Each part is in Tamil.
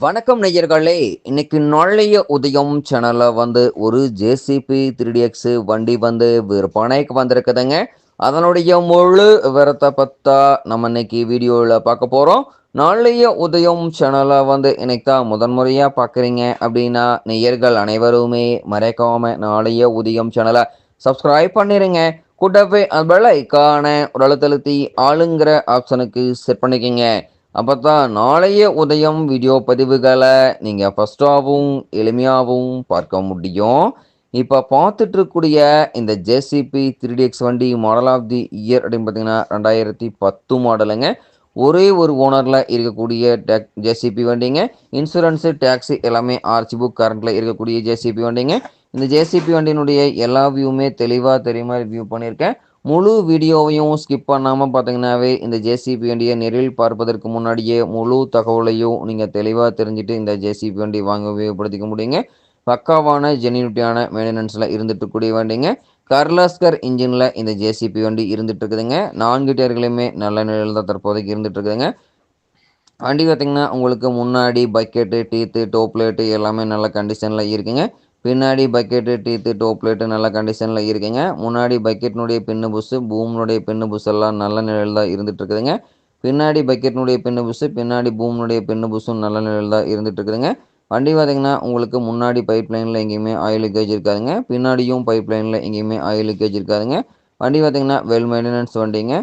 வணக்கம் நெய்யர்களே இன்னைக்கு நாளைய உதயம் சேனல்ல வந்து ஒரு ஜேசிபி த்ரீ எக்ஸ் வண்டி வந்து விற்பனைக்கு வந்திருக்குதுங்க. அதனுடைய முழு விவரத்தை பத்தா நம்ம இன்னைக்கு வீடியோவில் பார்க்க போகிறோம் நாளைய உதயம் சேனலை வந்து இன்னைக்கு தான் முதன்முறையாக பார்க்குறீங்க அப்படின்னா நெய்யர்கள் அனைவருமே மறைக்காம நாளைய உதயம் சேனலை சப்ஸ்கிரைப் பண்ணிடுங்க கூட்டவே பெல்லைக்கான ஒரு அழுத்தழுத்தி ஆளுங்கிற ஆப்ஷனுக்கு செட் பண்ணிக்கங்க. அப்போ தான் நாளைய உதயம் வீடியோ பதிவுகளை நீங்கள் ஃபஸ்ட்டாகவும் எளிமையாகவும் பார்க்க முடியும். இப்போ பார்த்துட்டு இருக்கக்கூடிய இந்த ஜேசிபி த்ரீ எக்ஸ் வண்டி மாடல் ஆஃப் தி இயர் அப்படின்னு பார்த்தீங்கன்னா ரெண்டாயிரத்தி பத்து மாடலுங்க ஒரே ஒரு ஓனரில் இருக்கக்கூடிய டேக் ஜேசிபி வண்டிங்க. இன்சூரன்ஸு டேக்ஸி எல்லாமே ஆர்சி புக் கரண்ட்டில் இருக்கக்கூடிய ஜேசிபி வண்டிங்க. இந்த ஜேசிபி வண்டியினுடைய எல்லா வியூவுமே தெளிவாக தெரியுமா வியூ பண்ணியிருக்கேன். முழு வீடியோவையும் ஸ்கிப் பண்ணாமல் பார்த்தீங்கன்னாவே இந்த ஜேசிபி வண்டியை நேரில் பார்ப்பதற்கு முன்னாடியே முழு தகவலையும் நீங்கள் தெளிவாக தெரிஞ்சுட்டு இந்த ஜேசிபி வண்டி வாங்க உபயோகப்படுத்திக்க முடியுங்க. பக்காவான ஜெனியூட்டியான மெயின்டெனன்ஸில் இருந்துட்டு கூடிய வண்டிங்க. கர்லாஸ்கர் இன்ஜினில் இந்த ஜேசிபி வண்டி இருந்துட்டு இருக்குதுங்க. நான்கு டயர்களுமே நல்ல நிலையில் தான் தற்போதைக்கு இருந்துட்டு இருக்குதுங்க. வண்டி பார்த்திங்கன்னா உங்களுக்கு முன்னாடி பக்கெட்டு டீத்து டோப்லேட்டு எல்லாமே நல்ல கண்டிஷனில் இருக்குங்க. பின்னாடி பக்கெட்டு டீத்து டோப் லைட்டு நல்ல கண்டிஷனில் இருக்குங்க. முன்னாடி பக்கெட்னுடைய பின்னு புஸ்ஸு பூம்னுடைய பின்னு புஸ் எல்லாம் நல்ல நிலையில் தான் இருந்துட்டு இருக்குதுங்க. பின்னாடி பக்கெட்னுடைய பின்னு புஸ்ஸு பின்னாடி பூம்னுடைய பின்னு புஸ்ஸும் நல்ல நிலையில் தான் இருந்துட்டு இருக்குதுங்க. வண்டி பார்த்திங்கன்னா உங்களுக்கு முன்னாடி பைப் லைனில் எங்கேயுமே ஆயில் லீக்கேஜ் இருக்காதுங்க. பின்னாடியும் பைப் லைனில் எங்கேயுமே ஆயில் லீக்கேஜ் இருக்காதுங்க. வண்டி பார்த்திங்கன்னா வெல் மெயின்டெனன்ஸ் வண்டிங்க.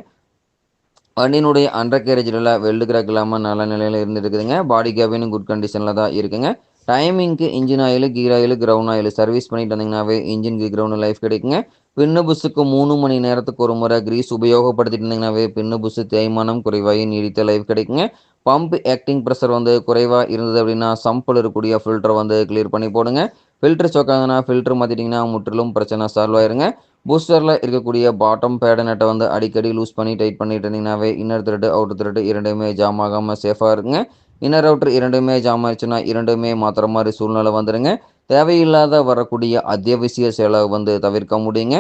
வண்டியினுடைய அண்டர் கேரேஜில் வெல்டு கிராக் இல்லாமல் நல்ல நிலையில் இருந்துருக்குதுங்க பாடி கேபினும் குட் கண்டிஷனில் தான் இருக்குங்க. டைமிங்க்கு engine oil gear oil ground oil. Service பண்ணிட்டு வந்தீங்கன்னாவே இன்ஜின் கிரவுண்ட் லைஃப் கிடைக்குங்க. பின்னு புஸுக்கு மூணு மணி நேரத்துக்கு ஒரு முறை கிரீஸ் உபயோகப்படுத்திட்டு இருந்தீங்கன்னாவே பின்னு புஸ் தேய்மானம் குறைவாகி நீடித்த லைஃப் கிடைக்குங்க. பம்ப் ஆக்டிங் ப்ரெஷர் வந்து குறைவாக இருந்தது அப்படின்னா சம்பில் இருக்கக்கூடிய ஃபில்டரை வந்து கிளியர் பண்ணி போடுங்க. ஃபில்டர் சோக்காங்கன்னா ஃபில்டர் மாற்றிட்டிங்கன்னா முற்றிலும் பிரச்சனை சால்வ் ஆயிருங்க. பூஸ்டரில் இருக்கக்கூடிய பாட்டம் பேட நெட்டை வந்து அடிக்கடி லூஸ் பண்ணி டைட் பண்ணிட்டு இருந்தீங்கன்னாவே இன்னர் த்ரெட்டு அவுட்டர் த்ரெட்டு இரண்டுமே ஜாம் ஆகாமல் சேஃபாக இருக்குங்க. இன்னர் அவுட்டர் இரண்டுமே ஜாம் ஆயிடுச்சுன்னா இரண்டுமே மாத்திர மாதிரி சூழ்நிலை வந்துடுங்க தேவையில்லாத வரக்கூடிய அத்தியாவசிய செலவு வந்து தவிர்க்க முடியுங்க.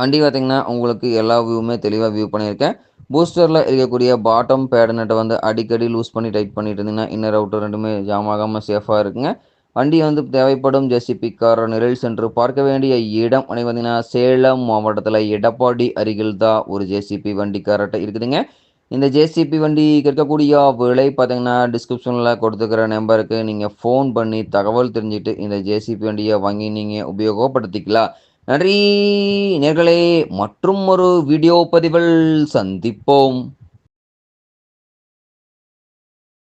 வண்டி பார்த்திங்கன்னா உங்களுக்கு எல்லா வியூவுமே தெளிவாக வியூ பண்ணியிருக்கேன். பூஸ்டரில் இருக்கக்கூடிய பாட்டம் பேட் வந்து அடிக்கடி லூஸ் பண்ணி டைட் பண்ணிட்டு இருந்தீங்கன்னா இன்னர் அவுட்டர் ரெண்டுமே ஜாம் ஆகாமல் சேஃபாக இருக்குங்க. வண்டி வந்து தேவைப்படும் ஜெசிபி கார் நிழல் சென்று பார்க்க வேண்டிய இடம் அப்படி பார்த்தீங்கன்னா சேலம் மாவட்டத்தில் எடப்பாடி அருகில் தான் ஒரு ஜேசிபி வண்டி காரட்டை இருக்குதுங்க. இந்த ஜேசிபி வண்டி இருக்கக்கூடிய விலை பார்த்தீங்கன்னா டிஸ்கிரிப்ஷனில் கொடுத்துக்கிற நம்பருக்கு நீங்கள் ஃபோன் பண்ணி தகவல் தெரிஞ்சுட்டு இந்த ஜேசிபி வண்டியை வாங்கி நீங்கள் உபயோகப்படுத்திக்கலாம் நன்றி நேர்களே. மற்றும் ஒரு வீடியோ பதிவில் சந்திப்போம்.